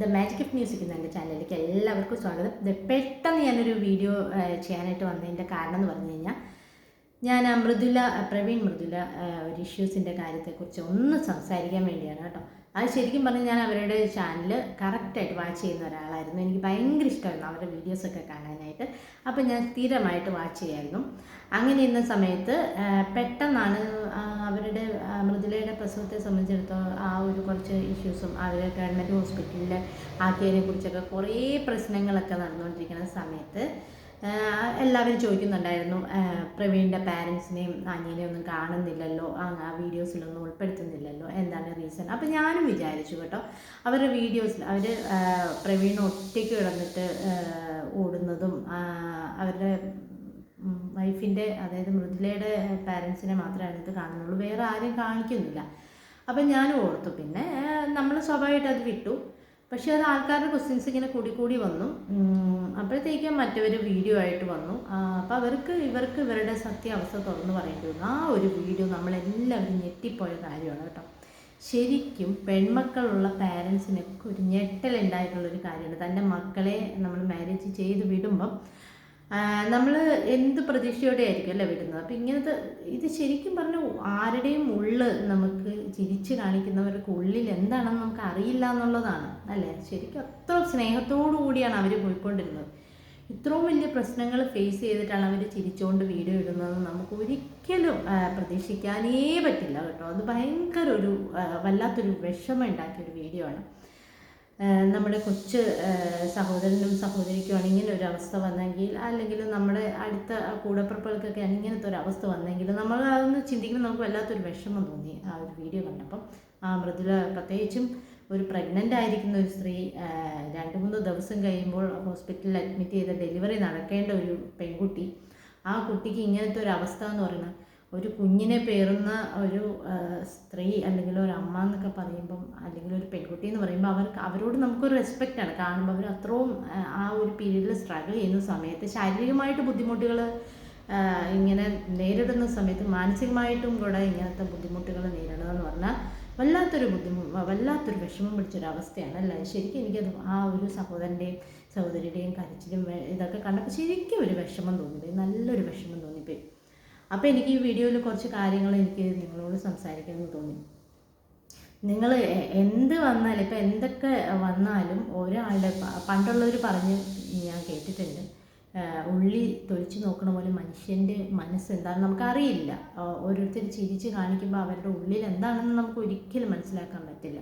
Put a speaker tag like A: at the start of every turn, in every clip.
A: The magic of music എന്ന എന്റെ ചാനലിലേക്ക് എല്ലാവർക്കും സ്വാഗതം. ഇത് പെട്ടെന്ന് ഞാനൊരു വീഡിയോ ചെയ്യാനായിട്ട് വന്നതിന്റെ കാരണം എന്ന് പറഞ്ഞു കഴിഞ്ഞാൽ ഞാൻ മൃദുല പ്രവീൺ മൃദുല ഒരു ഇഷ്യൂസിന്റെ കാര്യത്തെക്കുറിച്ച് ഒന്ന് സംസാരിക്കാൻ വേണ്ടിയാണ് കേട്ടോ. അത് ശരിക്കും പറഞ്ഞാൽ ഞാൻ അവരുടെ ചാനൽ കറക്റ്റായിട്ട് വാച്ച് ചെയ്യുന്ന ഒരാളായിരുന്നു. എനിക്ക് ഭയങ്കര ഇഷ്ടമായിരുന്നു അവരുടെ വീഡിയോസൊക്കെ കാണാനായിട്ട്. അപ്പം ഞാൻ സ്ഥിരമായിട്ട് വാച്ച് ചെയ്യായിരുന്നു അങ്ങനെ ഇരുന്ന സമയത്ത് പെട്ടെന്നാണ് അവരുടെ മൃദുലയുടെ പ്രസവത്തെ സംബന്ധിച്ചിടത്തോളം ആ ഒരു കുറച്ച് ഇഷ്യൂസും അവർ ഗവൺമെന്റ് ഹോസ്പിറ്റലിൽ ആക്കിയതിനെ കുറിച്ചൊക്കെ കുറേ പ്രശ്നങ്ങളൊക്കെ നടന്നുകൊണ്ടിരിക്കുന്ന സമയത്ത് എല്ലാവരും ചോദിക്കുന്നുണ്ടായിരുന്നു പ്രവീണിന്റെ പാരൻസിനെയും അനിയനെയും ഒന്നും കാണുന്നില്ലല്ലോ ആ വീഡിയോസിലൊന്നും ഉൾപ്പെടുത്തുന്നില്ലല്ലോ എന്താണ് റീസൺ അപ്പോൾ ഞാനും വിചാരിച്ചു കേട്ടോ അവരുടെ വീഡിയോസിൽ അവർ പ്രവീൺ ഒറ്റയ്ക്ക് കിടന്നിട്ട് ഓടുന്നതും അവരുടെ വൈഫിന്റെ അതായത് മൃദുലയുടെ പാരൻസിനെ മാത്രമേ അതിനകത്ത് കാണുന്നുള്ളൂ വേറെ ആരും കാണിക്കുന്നില്ല. അപ്പം ഞാനും ഓർത്തു പിന്നെ നമ്മൾ സ്വാഭാവികമായിട്ട് അത് വിട്ടു. പക്ഷേ അത് ആൾക്കാരുടെ ക്വസ്റ്റ്യൻസ് ഇങ്ങനെ കൂടി കൂടി വന്നു. അപ്പോഴത്തേക്കും മറ്റവർ വീഡിയോ ആയിട്ട് വന്നു. അപ്പോൾ അവർക്ക് ഇവർക്ക് ഇവരുടെ സത്യാവസ്ഥ തുറന്നു പറയേണ്ടി വന്നു ആ ഒരു വീഡിയോ നമ്മളെല്ലാവരും ഞെട്ടിപ്പോയ കാര്യമാണ് കേട്ടോ. ശരിക്കും പെൺമക്കളുള്ള പാരൻസിനൊക്കെ ഒരു ഞെട്ടലുണ്ടായിട്ടുള്ളൊരു കാര്യമാണ്. തന്റെ മക്കളെ നമ്മൾ മാരേജ് ചെയ്ത് വിടുമ്പം നമ്മൾ എന്ത് പ്രതീക്ഷയോടെ ആയിരിക്കും അല്ലേ വിടുന്നത് അപ്പം ഇങ്ങനത്തെ ഇത് ശരിക്കും പറഞ്ഞു ആരുടെയും ഉള്ള് നമുക്ക് ചിരിച്ച് കാണിക്കുന്നവർക്ക് ഉള്ളിൽ എന്താണെന്ന് നമുക്ക് അറിയില്ല എന്നുള്ളതാണ് അല്ലേ? ശരിക്കും അത്ര സ്നേഹത്തോടു കൂടിയാണ് അവർ പോയിക്കൊണ്ടിരുന്നത്. ഇത്രയും വലിയ പ്രശ്നങ്ങൾ ഫേസ് ചെയ്തിട്ടാണ് അവർ ചിരിച്ചുകൊണ്ട് വീഡിയോ ഇടുന്നത്. നമുക്ക് ഒരിക്കലും പ്രതീക്ഷിക്കാനേ പറ്റില്ല കേട്ടോ. അത് ഭയങ്കര ഒരു വല്ലാത്തൊരു വിഷമം ഉണ്ടാക്കിയൊരു വീഡിയോ ആണ്. നമ്മുടെ കൊച്ചു സഹോദരനും സഹോദരിക്കുമാണ് ഇങ്ങനെ ഒരു അവസ്ഥ വന്നെങ്കിൽ അല്ലെങ്കിൽ നമ്മുടെ അടുത്ത കൂടപ്പിറപ്പുകൾക്കൊക്കെയാണ് ഇങ്ങനത്തെ ഒരു അവസ്ഥ വന്നെങ്കിൽ നമ്മൾ അതൊന്ന് ചിന്തിക്കുമ്പോൾ നമുക്ക് വല്ലാത്തൊരു വിഷമം തോന്നി ആ ഒരു വീഡിയോ കണ്ടപ്പം. ആ മൃദുല പ്രത്യേകിച്ചും ഒരു പ്രഗ്നന്റ് ആയിരിക്കുന്ന ഒരു സ്ത്രീ രണ്ട് മൂന്ന് ദിവസം കഴിയുമ്പോൾ ഹോസ്പിറ്റലിൽ അഡ്മിറ്റ് ചെയ്ത് ഡെലിവറി നടക്കേണ്ട ഒരു പെൺകുട്ടി ആ കുട്ടിക്ക് ഇങ്ങനത്തെ ഒരു അവസ്ഥ എന്ന് പറയുന്നത് ഒരു കുഞ്ഞിനെ പേറുന്ന ഒരു സ്ത്രീ അല്ലെങ്കിൽ ഒരു അമ്മ എന്നൊക്കെ പറയുമ്പം അല്ലെങ്കിൽ ഒരു പെൺകുട്ടി എന്ന് പറയുമ്പോൾ അവർക്ക് അവരോട് നമുക്കൊരു റെസ്പെക്റ്റ് ആണ്. കാണുമ്പോൾ അവർ അത്രയും ആ, ഒരു പീരീഡിൽ സ്ട്രഗിൾ ചെയ്യുന്ന സമയത്ത് ശാരീരികമായിട്ട് ബുദ്ധിമുട്ടുകൾ ഇങ്ങനെ നേരിടുന്ന സമയത്ത് മാനസികമായിട്ടും കൂടെ ഇങ്ങനത്തെ ബുദ്ധിമുട്ടുകൾ നേരിടുക എന്ന് പറഞ്ഞാൽ വല്ലാത്തൊരു ബുദ്ധിമുട്ട് വല്ലാത്തൊരു വിഷമം പിടിച്ചൊരു അവസ്ഥയാണ് അല്ലേ? ശരിക്കും എനിക്കത് ആ ഒരു സഹോദരന്റെയും സഹോദരിയുടെയും കരച്ചിലും ഇതൊക്കെ കണ്ടപ്പോൾ ശരിക്കും ഒരു വിഷമം തോന്നിപ്പോയി. നല്ലൊരു വിഷമം തോന്നിപ്പോയി. അപ്പോൾ എനിക്ക് ഈ വീഡിയോയിൽ കുറച്ച് കാര്യങ്ങൾ എനിക്ക് നിങ്ങളോട് സംസാരിക്കണമെന്ന് തോന്നി. നിങ്ങൾ എന്ത് വന്നാലും ഇപ്പം എന്തൊക്കെ വന്നാലും ഒരാളുടെ പണ്ടുള്ളവർ പറഞ്ഞ് ഞാൻ കേട്ടിട്ടുണ്ട്. ഉള്ളി തൊലിച്ച് നോക്കണ പോലെ മനുഷ്യന്റെ മനസ്സ് എന്താണെന്ന് നമുക്കറിയില്ല. ഓരോരുത്തർ ചിരിച്ച് കാണിക്കുമ്പോൾ അവരുടെ ഉള്ളിൽ എന്താണെന്ന് നമുക്ക് ഒരിക്കലും മനസ്സിലാക്കാൻ പറ്റില്ല.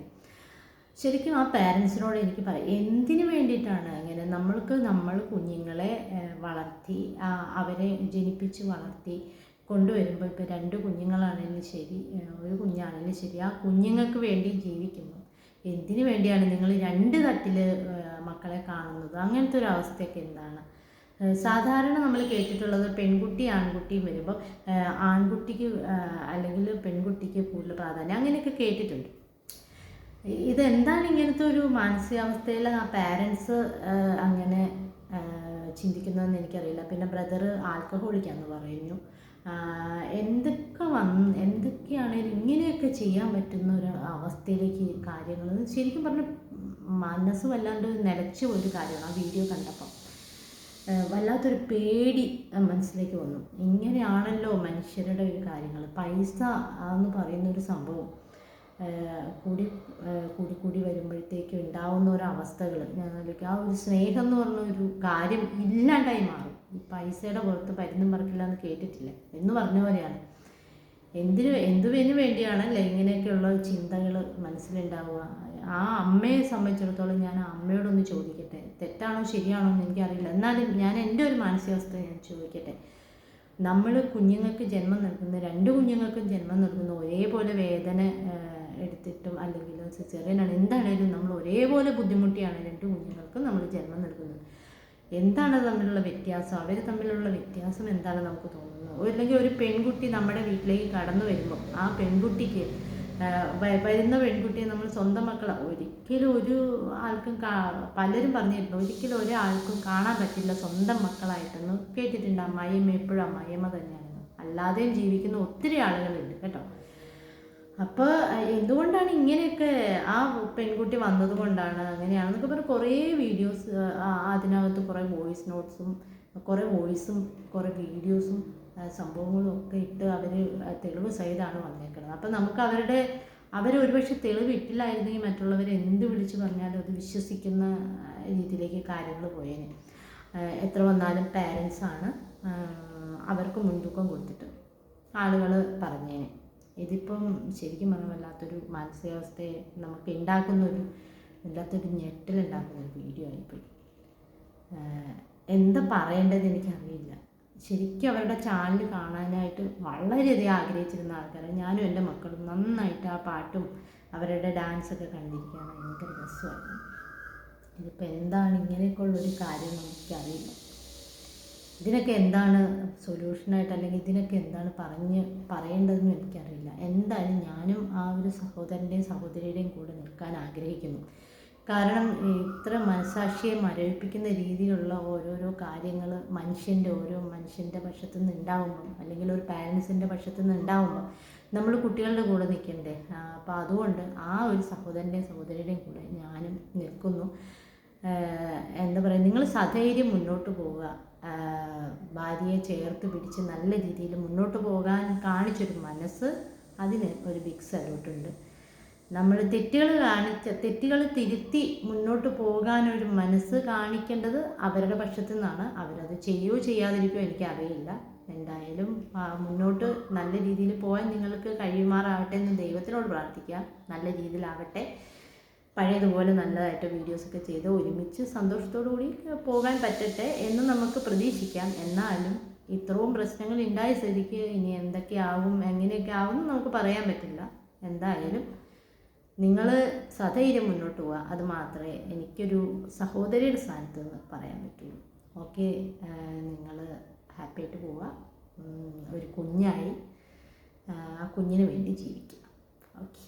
A: ശരിക്കും ആ പാരൻസിനോട് എനിക്ക് പറയാം എന്തിനു വേണ്ടിയിട്ടാണ് ഇങ്ങനെ നമ്മൾക്ക് നമ്മൾ കുഞ്ഞുങ്ങളെ വളർത്തി അവരെ ജനിപ്പിച്ച് വളർത്തി കൊണ്ടുവരുമ്പോൾ ഇപ്പോൾ രണ്ട് കുഞ്ഞുങ്ങളാണെങ്കിലും ശരി ഒരു കുഞ്ഞാണെങ്കിലും ശരി ആ കുഞ്ഞുങ്ങൾക്ക് വേണ്ടി ജീവിക്കുന്നു. എന്തിനു വേണ്ടിയാണ് നിങ്ങൾ രണ്ട് തട്ടിൽ മക്കളെ കാണുന്നത്? അങ്ങനത്തെ ഒരു അവസ്ഥയൊക്കെ എന്താണ്? സാധാരണ നമ്മൾ കേട്ടിട്ടുള്ളത് പെൺകുട്ടി ആൺകുട്ടിയും വരുമ്പോൾ ആൺകുട്ടിക്ക് അല്ലെങ്കിൽ പെൺകുട്ടിക്ക് കൂടുതൽ പ്രാധാന്യം അങ്ങനെയൊക്കെ കേട്ടിട്ടുണ്ട്. ഇതെന്താണ് ഇങ്ങനത്തെ ഒരു മാനസികാവസ്ഥയിൽ ആ പാരൻസ് അങ്ങനെ ചിന്തിക്കുന്നതെന്ന് എനിക്കറിയില്ല. പിന്നെ ബ്രദർ ആൽക്കഹോളിക്കാന്ന് പറയുന്നു. എന്തൊക്കെ വന്ന് എന്തൊക്കെയാണേലും ഇങ്ങനെയൊക്കെ ചെയ്യാൻ പറ്റുന്ന ഒരു അവസ്ഥയിലേക്ക് കാര്യങ്ങൾ ശരിക്കും പറഞ്ഞ മനസ്സ് വല്ലാണ്ട് നിലച്ചു ഒരു കാര്യമാണ് ആ വീഡിയോ കണ്ടപ്പം. വല്ലാത്തൊരു പേടി മനസ്സിലേക്ക് വന്നു. ഇങ്ങനെയാണല്ലോ മനുഷ്യരുടെ ഒരു കാര്യങ്ങൾ. പൈസ എന്ന് പറയുന്ന ഒരു സംഭവം. കൂടി കൂടി കൂടി വരുമ്പോഴത്തേക്കും ഉണ്ടാവുന്ന ഒരു അവസ്ഥകൾ ആലോചിക്കും ആ ഒരു സ്നേഹം എന്ന് പറഞ്ഞ ഒരു കാര്യം ഇല്ലാണ്ടായി മാറും. ഈ പൈസയുടെ പുറത്ത് പരുന്നും പറക്കില്ല എന്ന് കേട്ടിട്ടില്ല. എന്ന് പറഞ്ഞ പോലെയാണ്. എന്തിനു എന്തുവിന് വേണ്ടിയാണല്ലേ ഇങ്ങനെയൊക്കെയുള്ള ചിന്തകൾ മനസ്സിലുണ്ടാവുക? ആ അമ്മയെ സംബന്ധിച്ചിടത്തോളം ഞാൻ ആ അമ്മയോടൊന്ന് ചോദിക്കട്ടെ. തെറ്റാണോ ശരിയാണോ എന്ന് എനിക്കറിയില്ല. എന്നാലും ഞാൻ എന്റെ ഒരു മാനസികാവസ്ഥ ഞാൻ ചോദിക്കട്ടെ. നമ്മൾ കുഞ്ഞുങ്ങൾക്ക് ജന്മം നൽകുന്ന രണ്ട് കുഞ്ഞുങ്ങൾക്കും ജന്മം നൽകുന്ന ഒരേപോലെ വേദന എടുത്തിട്ടും അല്ലെങ്കിൽ സിസേറിയനാണ്. എന്താണേലും നമ്മൾ ഒരേപോലെ ബുദ്ധിമുട്ടിയാണ് രണ്ട് കുഞ്ഞുങ്ങൾക്കും നമ്മൾ ജന്മം നൽകുന്നത്. എന്താണ് തമ്മിലുള്ള വ്യത്യാസം? അവർ തമ്മിലുള്ള വ്യത്യാസം എന്താണ് നമുക്ക് തോന്നുന്നത്? അല്ലെങ്കിൽ ഒരു പെൺകുട്ടി നമ്മുടെ വീട്ടിലേക്ക് കടന്നു വരുമ്പോൾ ആ പെൺകുട്ടിക്ക് വരുന്ന പെൺകുട്ടിയെ നമ്മൾ സ്വന്തം മക്കളെ. ഒരിക്കലും ഒരു ആൾക്കും പലരും പറഞ്ഞിരുന്നു ഒരിക്കലും ഒരാൾക്കും കാണാൻ പറ്റില്ല സ്വന്തം മക്കളായിട്ടെന്ന് കേട്ടിട്ടുണ്ട്. അമ്മായിയമ്മ എപ്പോഴും അമ്മായിയമ്മ തന്നെയാണ്. അല്ലാതെയും ജീവിക്കുന്ന ഒത്തിരി ആളുകളുണ്ട് കേട്ടോ. അപ്പോൾ എന്തുകൊണ്ടാണ് ഇങ്ങനെയൊക്കെ ആ പെൺകുട്ടി വന്നത് കൊണ്ടാണ് അങ്ങനെയാണെന്നൊക്കെ പറഞ്ഞ് കുറേ വീഡിയോസ് അതിനകത്ത് കുറേ വോയിസ് നോട്ട്സും കുറേ വോയിസും കുറേ വീഡിയോസും സംഭവങ്ങളും ഒക്കെ ഇട്ട് അവർ തെളിവ് സഹിതമാണ് വന്നേക്കുന്നത് അപ്പം നമുക്ക് അവരുടെ അവർ ഒരുപക്ഷെ തെളിവ് ഇട്ടില്ലായിരുന്നെങ്കിൽ മറ്റുള്ളവർ എന്ത് വിളിച്ചു പറഞ്ഞാലും അത് വിശ്വസിക്കുന്ന രീതിയിലേക്ക് കാര്യങ്ങൾ പോയേനെ. എത്ര വന്നാലും പാരൻസാണ് അവർക്ക് മുൻതൂക്കം കൊടുത്തിട്ട് ആളുകൾ പറഞ്ഞേനെ. ഇതിപ്പം ശരിക്കും പറഞ്ഞാൽ വല്ലാത്തൊരു മാനസികാവസ്ഥയെ നമുക്ക് ഉണ്ടാക്കുന്നൊരു വല്ലാത്തൊരു ഞെട്ടലുണ്ടാക്കുന്ന ഒരു വീഡിയോ ആയിപ്പോയി എന്താ പറയേണ്ടത് എനിക്കറിയില്ല. ശരിക്കും അവരുടെ ചാനൽ കാണാനായിട്ട് വളരെയധികം ആഗ്രഹിച്ചിരുന്ന ആൾക്കാരാണ് ഞാനും എന്റെ മക്കളും നന്നായിട്ട് ആ പാട്ടും അവരുടെ ഡാൻസൊക്കെ കണ്ടിരിക്കുകയാണ് ഭയങ്കര രസമായിരുന്നു. ഇതിപ്പോൾ എന്താണ് ഇങ്ങനെയൊക്കെ ഇങ്ങനെയൊക്കെയുള്ളൊരു കാര്യം നമുക്കറിയില്ല ഇതിനൊക്കെ എന്താണ് സൊല്യൂഷനായിട്ട് അല്ലെങ്കിൽ ഇതിനൊക്കെ എന്താണ് പറഞ്ഞ് പറയേണ്ടതെന്ന് എനിക്കറിയില്ല. എന്തായാലും ഞാനും ആ ഒരു സഹോദരന്റെയും സഹോദരിയുടെയും കൂടെ നിൽക്കാൻ ആഗ്രഹിക്കുന്നു. കാരണം ഇത്ര മനസാക്ഷിയെ മരവിപ്പിക്കുന്ന രീതിയിലുള്ള ഓരോരോ കാര്യങ്ങൾ മനുഷ്യന്റെ ഓരോ മനുഷ്യന്റെ പക്ഷത്തു നിന്ന് ഉണ്ടാവുമ്പം അല്ലെങ്കിൽ ഒരു പാരൻസിന്റെ പക്ഷത്തു നിന്ന് ഉണ്ടാവുമ്പോൾ നമ്മൾ കുട്ടികളുടെ കൂടെ നിൽക്കണ്ടേ? അപ്പോൾ അതുകൊണ്ട് ആ ഒരു സഹോദരന്റെയും സഹോദരിയുടെയും കൂടെ ഞാനും നിൽക്കുന്നു. എന്താ പറയുക നിങ്ങൾ സധൈര്യം മുന്നോട്ട് പോവുക. ഭാര്യയെ ചേർത്ത് പിടിച്ച് നല്ല രീതിയിൽ മുന്നോട്ട് പോകാൻ കാണിച്ചൊരു മനസ്സ് അതിന് ഒരു ബിഗ് സല്യൂട്ടുണ്ട് നമ്മൾ തെറ്റുകൾ കാണിച്ച തെറ്റുകൾ തിരുത്തി മുന്നോട്ട് പോകാനൊരു മനസ്സ് കാണിക്കേണ്ടത് അവരുടെ പക്ഷത്തു നിന്നാണ്. അവരത് ചെയ്യുകയോ ചെയ്യാതിരിക്കുകയോ എനിക്കറിയില്ല. എന്തായാലും മുന്നോട്ട് നല്ല രീതിയിൽ പോകാൻ നിങ്ങൾക്ക് കഴിയുമാറാവട്ടെ എന്ന് ദൈവത്തിനോട് പ്രാർത്ഥിക്കാം. നല്ല രീതിയിലാവട്ടെ. പഴയതുപോലെ നല്ലതായിട്ട് വീഡിയോസൊക്കെ ചെയ്ത് ഒരുമിച്ച് സന്തോഷത്തോടു കൂടി പോകാൻ പറ്റട്ടെ എന്ന് നമുക്ക് പ്രതീക്ഷിക്കാം. എന്നാലും ഇത്രയും പ്രശ്നങ്ങൾ ഉണ്ടായ സ്ഥിതിക്ക് ഇനി എന്തൊക്കെയാവും എങ്ങനെയൊക്കെ ആവും നമുക്ക് പറയാൻ പറ്റില്ല. എന്തായാലും നിങ്ങൾ സധൈര്യം മുന്നോട്ട് പോവുക. അത് മാത്രമേ എനിക്കൊരു സഹോദരിയുടെ സ്ഥാനത്ത് നിന്ന് പറയാൻ പറ്റുള്ളൂ. ഓക്കെ നിങ്ങൾ ഹാപ്പി ആയിട്ട് പോവുക ഒരു കുഞ്ഞായി ആ കുഞ്ഞിന് വേണ്ടി ജീവിക്കുക. ഓക്കെ.